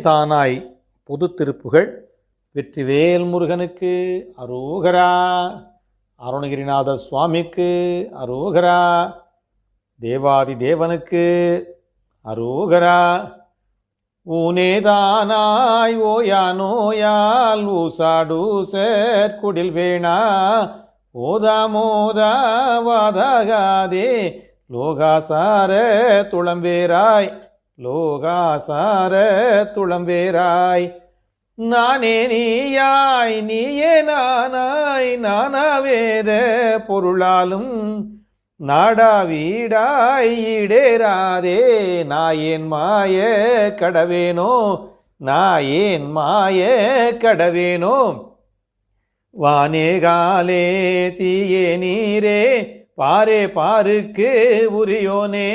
தானாய் பொது திருப்புகள் வெற்றிவேல் முருகனுக்கு அரோகரா அருணகிரிநாத சுவாமிக்கு அரோகரா தேவாதி தேவனுக்கு அரோகரா. ஊனேதானாய் ஓயா நோயால் ஊசாடூச குடில் வேணா. ஓதா மோதா வாதாகாதே லோகாசார துளம்பேராய் லோகாசார துளம்பேராய். நானே நீயாய் நீயே நானாய் நானாவேத பொருளாலும் நாடா வீடாய் ஈடேராதே நாயேன் மாய கடவேனோ நாயேன் மாய கடவேனோ. வானேகாலே தீயே நீரே பாரே பாருக்கு உரியோனே.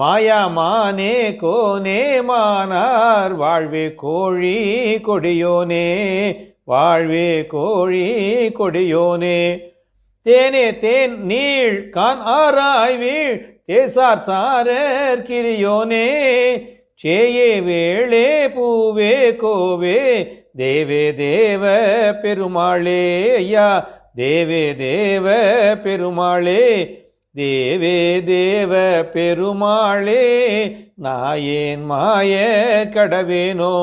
மாயாமானே கோனே மானார் வாழ்வே கோழி கொடியோனே வாழ்வே கோழி கொடியோனே. தேனே தேன் நீள் கான் ஆராய் வீழ் தேசார் சாரர் கிரியோனே. சேயே வேளே பூவே கோவே தேவே தேவ பெருமாளே ஐயா தேவே தேவ பெருமாளே. தேவே தேவ பெருமாளே நாயேன் மாய கடவேனோ.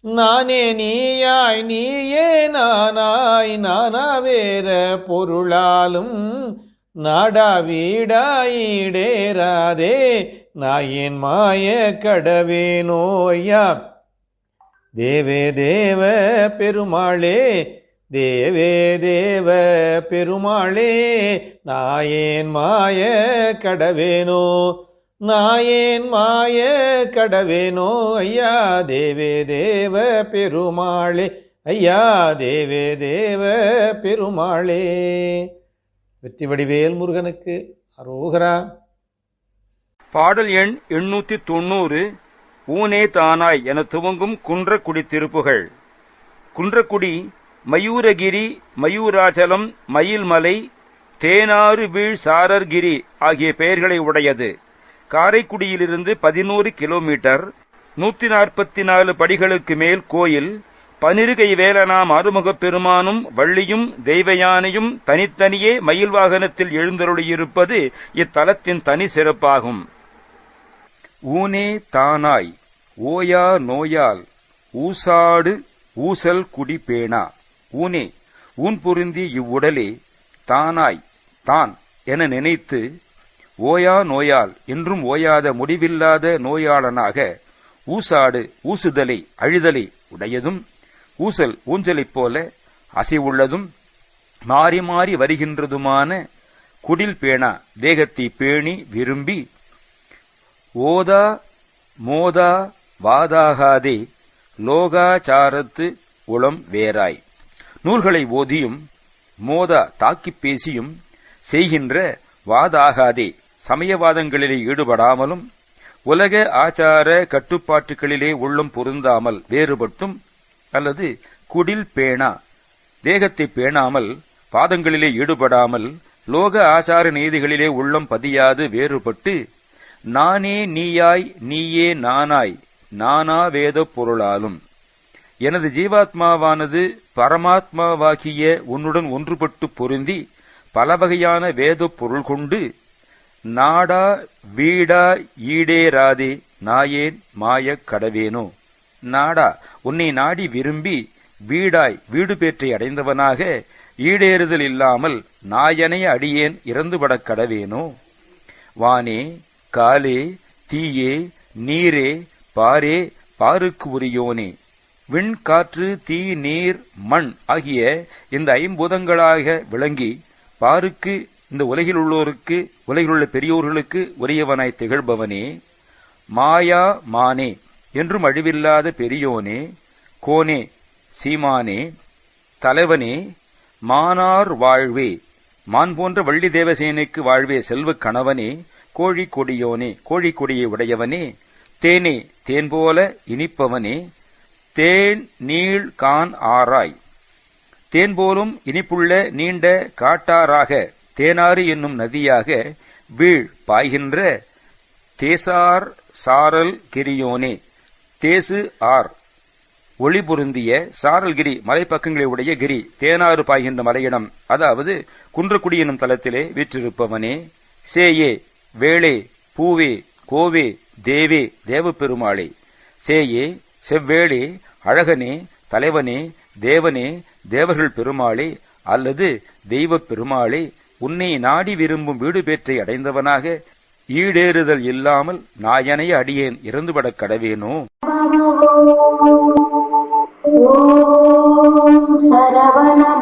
நானே நீயாய் நீயே நானாய் நானாவேற பொருளாலும் நாடா வீடாயிடேராதே நாயேன் மாய கடவேனோ ஐயா. தேவே தேவ பெருமாளே தேவே தேவ பெருமாளே நாயேன் மாய கடவேனோ நாயேன் மாய கடவேனோ ஐயா தேவே தேவ பெருமாளே ஐயா தேவே தேவ பெருமாளே. வெற்றி வடிவேல் முருகனுக்கு அரோகரா. பாடல் எண் எண்ணூத்தி தொண்ணூறு ஊனே தானாய் என துவங்கும் குன்றக்குடி திருப்புகள். குன்றக்குடி மயூரகிரி மயூராச்சலம் மயில்மலை தேனாறு வீழ் சாரர்கிரி ஆகிய பெயர்களை உடையது. காரைக்குடியிலிருந்து பதினோரு கிலோமீட்டர் நூத்தி நாற்பத்தி நாலு படிகளுக்கு மேல் கோயில் பனிருகை வேலனாம் அருமுகப் பெருமானும் வள்ளியும் தெய்வயானையும் தனித்தனியே மயில் வாகனத்தில் எழுந்தருளியிருப்பது இத்தலத்தின் தனி சிறப்பாகும். ஊனே தானாய் ஓயா நோயால் ஊசாடு ஊசல் குடி பேனா ஊனே ஊன் பொருந்தி இவ்வுடலே தானாய் தான் என நினைத்து ஓயா நோயால் என்றும் ஓயாத முடிவில்லாத நோயாளனாக ஊசாடு ஊசுதலை அழுதலை உடையதும் ஊசல் ஊஞ்சலைப் போல அசைவுள்ளதும் மாறி மாறி வருகின்றதுமான குடில் பேணா தேகத்தை பேணி விரும்பி ஓதா மோதா வாதாகாதே லோகாச்சாரத்து உளம் வேறாய். நூல்களை ஓதியும் மோத தாக்கிப் பேசியும் செய்கின்ற வாதாகாதே. சமயவாதங்களிலே ஈடுபடாமலும் உலக ஆச்சார கட்டுப்பாட்டுகளிலே உள்ளம் பொருந்தாமல் வேறுபட்டும் அல்லது குடில் பேணா தேகத்தை பேணாமல் பாதங்களிலே ஈடுபடாமல் லோக ஆச்சார நீதிகளிலே உள்ளம் பதியாது வேறுபட்டு நானே நீயாய் நீயே நானாய் நானா வேத பொருளாலும். எனது ஜீவாத்மாவானது பரமாத்மாவாகிய உன்னுடன் ஒன்றுபட்டு பொருந்தி பல வகையான வேத பொருள் கொண்டு நாடா வீடா ஈடேராதே நாயேன் மாயக் கடவேனோ. நாடா உன்னை நாடி விரும்பி வீடாய் வீடு பேற்றை அடைந்தவனாக ஈடேறுதல் இல்லாமல் நாயனைய அடியேன் இறந்துபடக் கடவேனோ. வானே காலே தீயே நீரே பாரே பாருக்கு உரியோனே விண் காற்று தீ நீர் மண் ஆகிய இந்த ஐம்பூதங்களாக விளங்கி பாருக்கு இந்த உலகில் உள்ளோருக்கு உலகில் உள்ள பெரியோர்களுக்கு உரியவனாய் திகழ்பவனே. மாயா மானே என்றும் அழிவில்லாத பெரியோனே கோனே சீமானே தலைவனே மானார் வாழ்வே மான் போன்ற வள்ளி தேவசேனைக்கு வாழ்வே செல்வக் கணவனே கோழி கொடியோனே கோழி கொடியை உடையவனே தேனே தேன் போல இனிப்பவனே தேன் நீள் கான் ஆராய். தேன் போலும் இனிப்புள்ள நீண்ட காட்டாராக தேனாறு என்னும் நதியாக வீழ் பாய்கின்ற தேசார் சாரல் கிரியோனே. தேசு ஆர். ஒளி பொருந்திய சாரல்கிரி மலைப்பக்கங்களை உடைய கிரி தேனாறு பாய்கின்ற மலையிடம். அதாவது குன்றக்குடி எனும் தலத்திலே வீற்றிருப்பவனே. சேயே வேளே பூவே கோவே தேவே தேவப்பெருமாளே. சேயே செவ்வேளே அழகனே தலைவனே தேவனே தேவர்கள் பெருமாளே அல்லது தெய்வப் பெருமாளே உன்னை நாடி விரும்பும் வீடு பேற்றை அடைந்தவனாக ஈடேறுதல் இல்லாமல் நாயனைய அடியேன் இறந்துபடக் கடவேனோ? ॐ